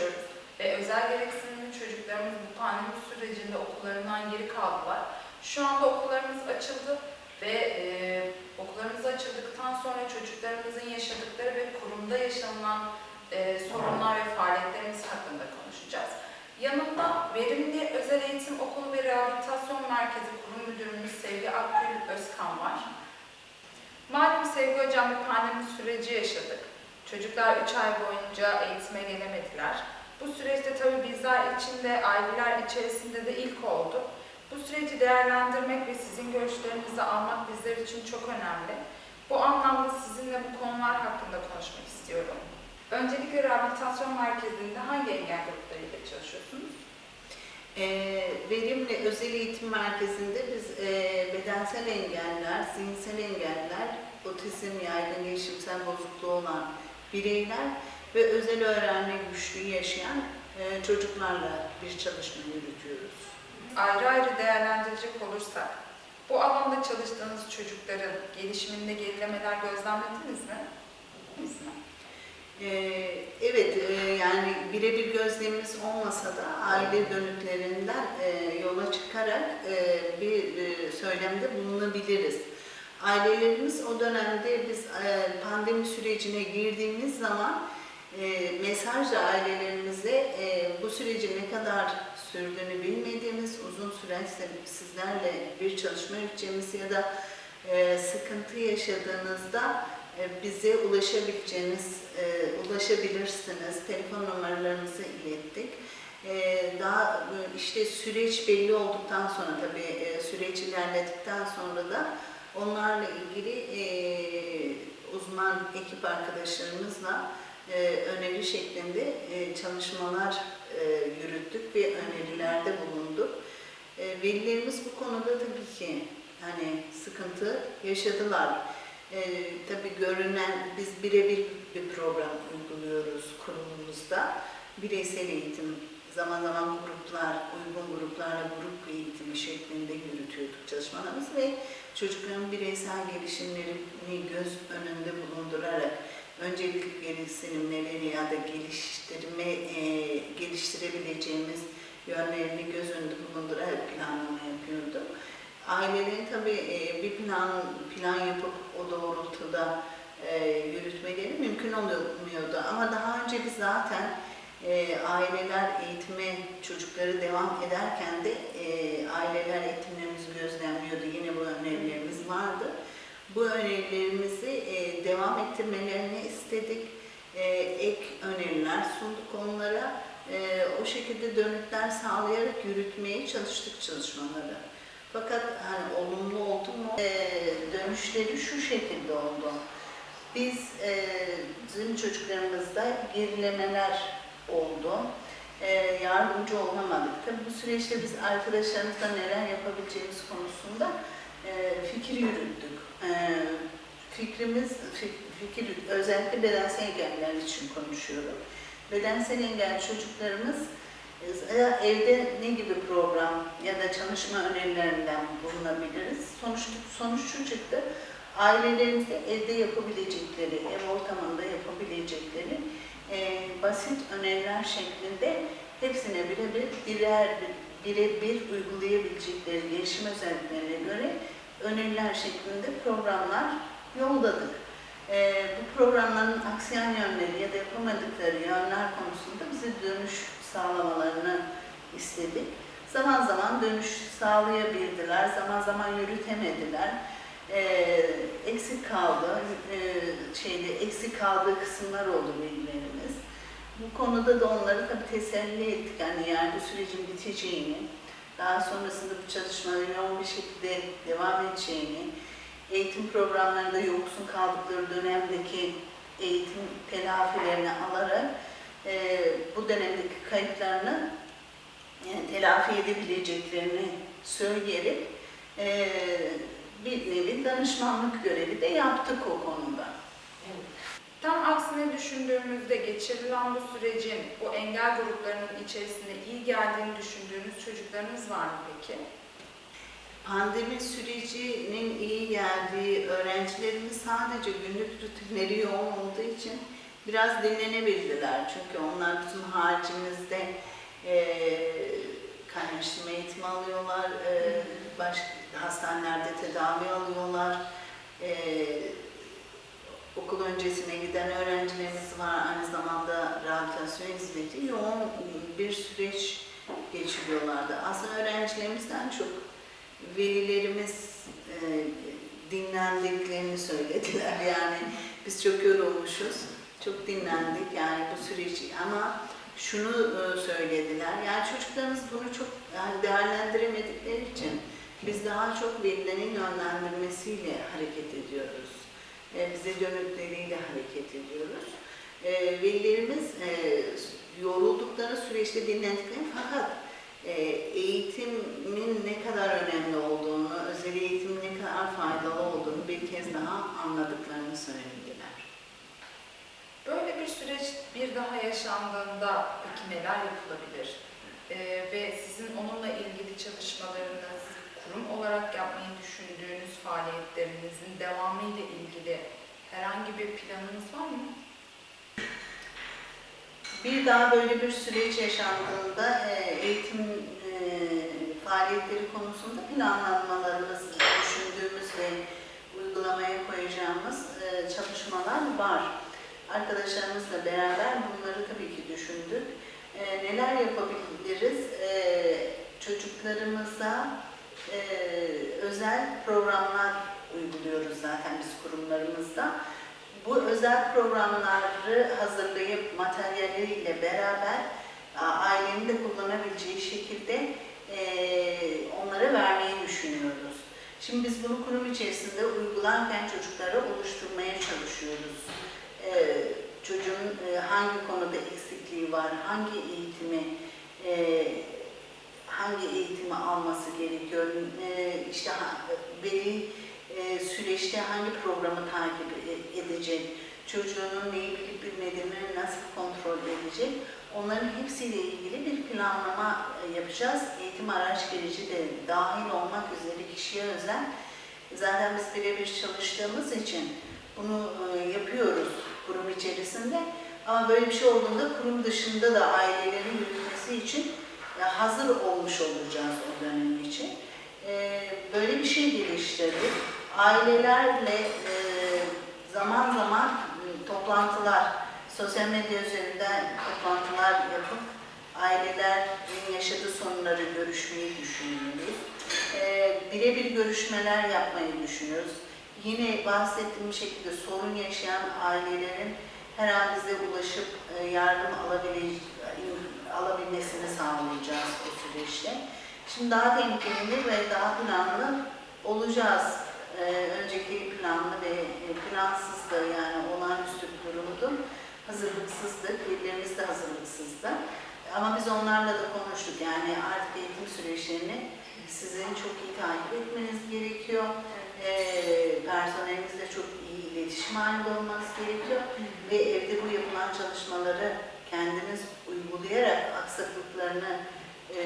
yaşıyoruz ve özel gereksinimli çocuklarımız bu pandemi sürecinde okullarından geri kaldılar. Şu anda okullarımız açıldı ve e, okullarımız açıldıktan sonra çocuklarımızın yaşadıkları ve kurumda yaşanılan e, sorunlar ve faaliyetlerimiz hakkında konuşacağız. Yanımda Verimli Özel Eğitim Okulu ve Rehabilitasyon Merkezi Kurum Müdürümüz Sevgi Akgül Özkan var. Malum Sevgi Hocam bir pandemi süreci yaşadık. Çocuklar 3 ay boyunca eğitime gelemediler. Bu süreçte tabii bizler için de aileler içerisinde de ilk oldu. Bu süreci değerlendirmek ve sizin görüşlerinizi almak bizler için çok önemli. Bu anlamda sizinle bu konular hakkında konuşmak istiyorum. Öncelikle rehabilitasyon merkezinde hangi engel gruplarıyla çalışıyorsunuz? E, verimli özel eğitim merkezinde biz e, bedensel engeller, zihinsel engeller, otizm, yaygın gelişimsel bozukluğu olan bireyler ve özel öğrenme güçlüğü yaşayan e, çocuklarla bir çalışma yürütüyoruz. Ayrı ayrı değerlendirecek olursak, bu alanda çalıştığınız çocukların gelişiminde gerilemeler gözlemlediniz mi? Ee, Evet, e, yani birebir gözlemimiz olmasa da aile dönütlerinden e, yola çıkarak e, bir e, söylemde bulunabiliriz. Ailelerimiz o dönemde biz e, pandemi sürecine girdiğimiz zaman e, mesajla ailelerimize e, bu sürecin ne kadar sürdüğünü bilmediğimiz, uzun süreçte sizlerle bir çalışma yürüteceğimiz ya da sıkıntı yaşadığınızda bize ulaşabileceğiniz, ulaşabilirsiniz. Telefon numaralarımızı ilettik. E, Daha işte süreç belli olduktan sonra tabii süreç ilerledikten sonra da onlarla ilgili e, uzman ekip arkadaşlarımızla e, öneri şeklinde e, çalışmalar e, yürüttük ve önerilerde bulunduk. E, Velilerimiz bu konuda tabii ki hani sıkıntı yaşadılar. Ee, tabii görünen, biz birebir bir program uyguluyoruz kurumumuzda. Bireysel eğitim, zaman zaman gruplar, uygun gruplarla grup eğitimi şeklinde yürütüyorduk çalışmalarımızı ve çocukların bireysel gelişimlerini göz önünde bulundurarak öncelikli gereksinimlerini ya da geliştirme, e, geliştirebileceğimiz yönlerini göz önünde bulundurarak planlama yapıyorduk. Ailelerin tabii e, bir plan plan yapıp o doğrultuda e, yürütmeleri mümkün olmuyordu. Ama daha önce biz zaten e, aileler eğitime çocukları devam ederken de e, aileler eğitimlerimizi gözlemliyordu. Yine bu önerilerimiz vardı. Bu önerilerimizi e, devam ettirmelerini istedik. E, ek öneriler sunduk onlara. E, o şekilde dönütler sağlayarak yürütmeye çalıştık çalışmaları. Fakat hani olumlu oldu mu? Ee, dönüşleri şu şekilde oldu. Biz e, bizim çocuklarımızda gerilemeler oldu. E, yardımcı olamadık. Tabii bu süreçte biz arkadaşlarımızla neler yapabileceğimiz konusunda e, fikir yürüttük. E, fikrimiz, fik- fikir özellikle bedensel engeller için konuşuyorum. Bedensel engelli çocuklarımız ya evde ne gibi program ya da çalışma önerilerinden bulunabiliriz? Sonuç, sonuç şu çıktı. Ailelerimizde evde yapabilecekleri, ev ortamında yapabilecekleri e, basit öneriler şeklinde hepsine birebir birer birebir uygulayabilecekleri gelişim özelliklerine göre öneriler şeklinde programlar yolladık. E, bu programların aksiyon yönleri ya da yapamadıkları yönler konusunda bize dönüş sağlamalarını istedik. Zaman zaman dönüş sağlayabildiler, zaman zaman yürütemediler. Eksik kaldı, ee, şeyde eksik kaldığı kısımlar oldu velilerimiz. Bu konuda da onları tabii teselli ettik. Yani yani bu sürecin biteceğini, daha sonrasında bu çalışmaların yoğun bir şekilde devam edeceğini, eğitim programlarında yoksun kaldıkları dönemdeki eğitim telafilerini alarak e, bu dönemdeki kayıplarını yani telafi edebileceklerini söyleyerek e, bir nevi danışmanlık görevi de yaptık o konuda. Tam aksine düşündüğümüzde geçirilen bu sürecin bu engel gruplarının içerisinde iyi geldiğini düşündüğünüz çocuklarınız var mı peki? Pandemi sürecinin iyi geldiği öğrencilerimiz sadece günlük rutinleri yoğun olduğu için biraz dinlenebildiler. Çünkü onlar bizim haricimizde e, kaynaştırma eğitimi alıyorlar, e, baş, hastanelerde tedavi alıyorlar. E, okul öncesine giden öğrencilerimiz var. Aynı zamanda rehabilitasyon hizmeti yoğun bir süreç geçiriyorlardı. Aslında öğrencilerimizden çok velilerimiz e, dinlendiklerini söylediler. Yani biz çok yorulmuşuz, çok dinlendik yani bu süreci ama şunu e, söylediler. Yani çocuklarımız bunu çok değerlendiremedikleri için biz daha çok velilerin yönlendirmesiyle hareket ediyoruz. E, bize dönükleriyle hareket ediyoruz. E, velilerimiz e, yoruldukları süreçte dinlendiklerini fakat e, eğitimin ne kadar önemli olduğunu, özel eğitimin ne kadar faydalı olduğunu bir kez daha anladıklarını söylediler. Böyle bir süreç bir daha yaşandığında peki neler yapılabilir? Ee, ve sizin onunla ilgili çalışmalarınız, kurum olarak yapmayı düşündüğünüz faaliyetlerinizin devamı ile ilgili herhangi bir planınız var mı? Bir daha böyle bir süreç yaşandığında e, eğitim e, faaliyetleri konusunda planlanmalarımız, düşündüğümüz ve uygulamaya koyacağımız e, çalışmalar var. Arkadaşlarımızla beraber bunları tabii ki düşündük. Neler yapabiliriz? Çocuklarımıza e, özel programlar uyguluyoruz zaten biz kurumlarımızda. Bu özel programları hazırlayıp materyalleriyle beraber ailenin de kullanabileceği şekilde e, onlara vermeyi düşünüyoruz. Şimdi biz bunu kurum içerisinde uygularken çocuklara oluşturmaya çalışıyoruz. E, çocuğun e, hangi konuda eksikliği var, hangi eğitimi e, hangi eğitimi alması gerekiyor, e, işte veli e, süreçte hangi programı takip e- edecek, çocuğunun neyi bilip bilmediğini nasıl kontrol edecek, onların hepsiyle ilgili bir planlama e, yapacağız. Eğitim araç gerici de dahil olmak üzere kişiye özel. Zaten biz birebir çalıştığımız için bunu yapıyoruz kurum içerisinde. Ama böyle bir şey olduğunda kurum dışında da ailelerin yürütmesi için hazır olmuş olacağız o dönem için. E, Böyle bir şey geliştirdik. Ailelerle e, zaman zaman e, toplantılar, sosyal medya üzerinden toplantılar yapıp ailelerin yaşadığı sorunları görüşmeyi düşünüyoruz. E, Birebir görüşmeler yapmayı düşünüyoruz. Yine bahsettiğim şekilde sorun yaşayan ailelerin her an bize ulaşıp e, yardım alabileceği, alabilmesini sağlayacağız bu süreçte. Şimdi daha temkinli ve daha planlı olacağız. Ee, önceki planlı ve e, plansızdı yani olağanüstü bir durumdu. Hazırlıksızdık, velilerimiz de hazırlıksızdı. Ama biz onlarla da konuştuk yani artık eğitim süreçlerini sizin çok iyi takip etmeniz gerekiyor. Ee, personelinizle çok iyi iletişim halinde olmanız gerekiyor ve evde bu yapılan çalışmaları kendiniz uygulayarak aksaklıklarını e,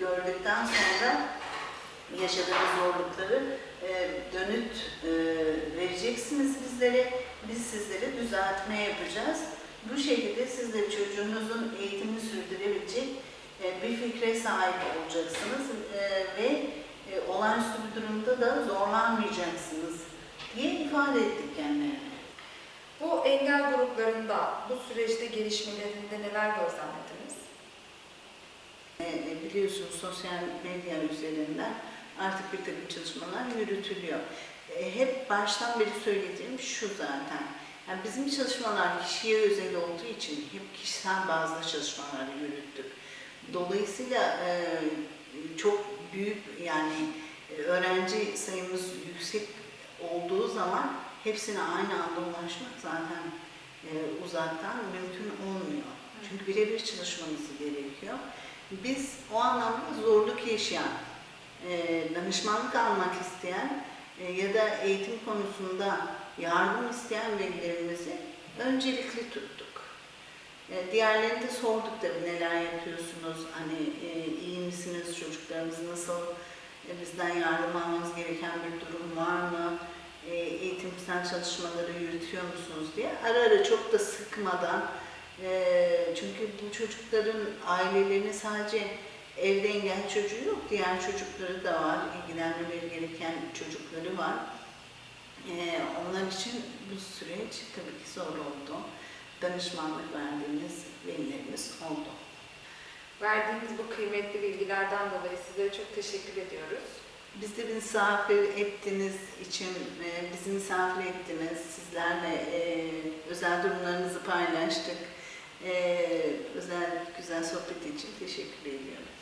gördükten sonra yaşadığınız zorlukları e, dönüt e, vereceksiniz bizlere. Biz sizlere düzeltme yapacağız. Bu şekilde siz de çocuğunuzun eğitimini sürdürebilecek e, bir fikre sahip olacaksınız e, ve e, olağanüstü bir durumda da zorlanmayacaksınız diye ifade ettik kendilerine. Gruplarında bu süreçte gelişmelerinde neler gözlemlediniz? E, biliyorsunuz sosyal medya üzerinden artık bir takım çalışmalar yürütülüyor. E, hep baştan beri söylediğim şu zaten. Yani bizim çalışmalar kişiye özel olduğu için hep kişisel bazı çalışmalar yürüttük. Dolayısıyla e, çok büyük yani öğrenci sayımız yüksek olduğu zaman hepsine aynı anda ulaşmak zaten e, uzaktan mümkün olmuyor. Çünkü birebir çalışmamız gerekiyor. Biz o anlamda zorluk yaşayan, e, danışmanlık almak isteyen e, ya da eğitim konusunda yardım isteyen velilerimizi öncelikli tuttuk. E, diğerlerini de sorduk tabii neler yapıyorsunuz, hani e, iyi misiniz, çocuklarımız nasıl, e, bizden yardım almanız gereken bir durum var mı, e, eğitimsel çalışmaları yürütüyor musunuz diye. Ara ara çok da sıkmadan e, çünkü bu çocukların ailelerinin sadece evde engel çocuğu yok, diğer çocukları da var, ilgilenmeleri gereken çocukları var. E, onlar için bu süreç tabii ki zor oldu. Danışmanlık verdiğimiz velilerimiz oldu. Verdiğiniz bu kıymetli bilgilerden dolayı sizlere çok teşekkür ediyoruz. Bizi misafir ettiğiniz için, e, bizi misafir ettiniz. Sizlerle e, özel durumlarınızı paylaştık. E, özel güzel sohbet için teşekkür ediyorum.